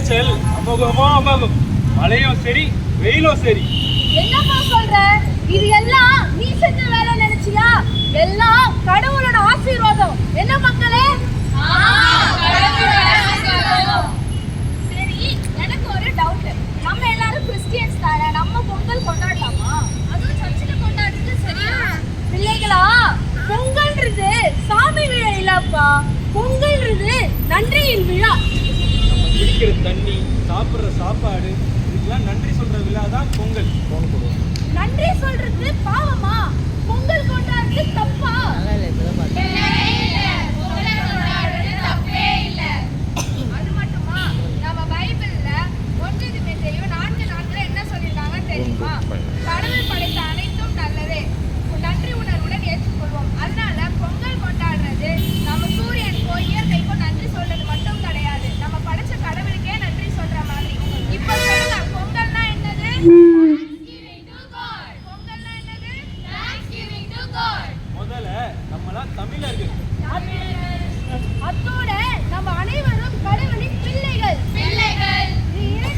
விளைச்சல் அமோகமா அமோகம். மழையும் சரி வெயிலும் சரி. என்னப்பா சொல்ற? இது எல்லாம் குடிக்கிற தண்ணி சாப்பிடுற சாப்பாடு இதுக்கெல்லாம் நன்றி சொல்ற விழா தான் பொங்கல். நன்றி சொல்றது பாவமா? தமிழர்கள். அத்தோட அனைவரும் கடவுளின் பிள்ளைகள். பிள்ளைகள். இது